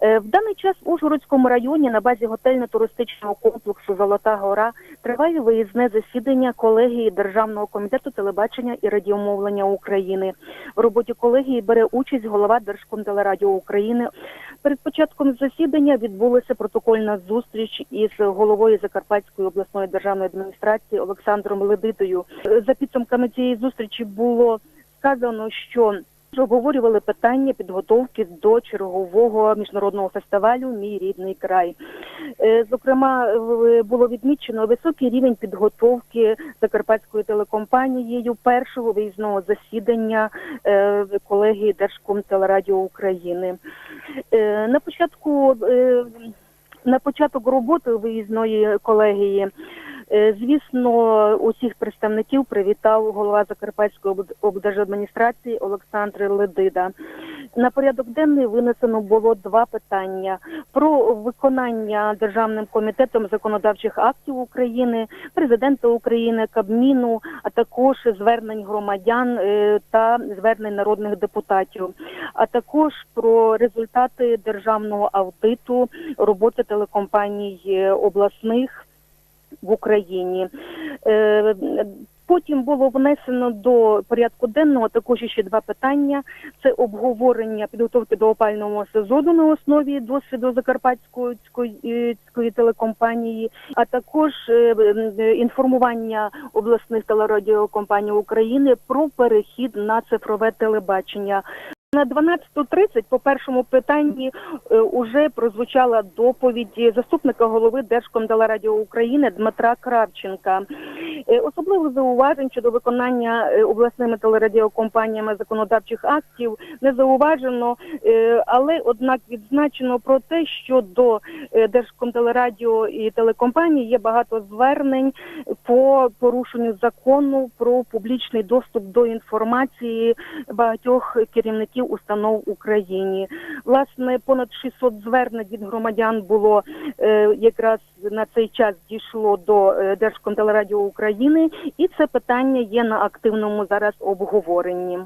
Е, В даний час в Ужгородському районі на базі готельно-туристичного комплексу Золота Гора триває виїзне засідання колегії Державного комітету телебачення і радіомовлення України. В роботі колегії бере участь голова Держкомтелерадіо України. Перед початком засідання відбулася протокольна зустріч із головою Закарпатської обласної державної адміністрації Олександром Ледитою. Е, За підсумками цієї зустрічі було сказано, що обговорювали питання підготовки до чергового міжнародного фестивалю Мій рідний край. Е, Зокрема, було відмічено високий рівень підготовки Закарпатською телекомпанією першого виїзного засідання е, колегії Держкомтелерадіо України. Е, На початку на початок роботи виїзної колегії. Е, Звісно, усіх представників привітав голова Закарпатської об- облдержадміністрації Олександр Ледида. На порядок денний винесено було два питання про виконання державним комітетом законодавчих актів України, президента України, Кабміну, а також звернень громадян е, та звернень народних депутатів, а також про результати державного аудиту роботи телекомпаній е, обласних в Україні. Е, Потім було внесено до порядку денного також ще два питання: це обговорення підготовки до опального сезону на основі досвіду Закарпатської ської- ської телекомпанії, а також е, інформування обласних телерадіокомпаній України про перехід на цифрове телебачення. На 12.30 по першому питанні вже уже прозвучала доповідь заступника голови Держкомтелерадіо України Дмитра Кравченка. Е, Особливо зауважень щодо виконання е, обласними телерадіокомпаніями законодавчих актів не зауважено, е, але однак відзначено про те, що до Держкомтелерадіо і телекомпаній є багато звернень по порушенню закону про публічний доступ до інформації багатьох керівників установ Україні. Власне, понад 600 звернень від громадян було якраз на цей час дійшло до Держкомтелерадіо України, і це питання є на активному зараз обговоренні.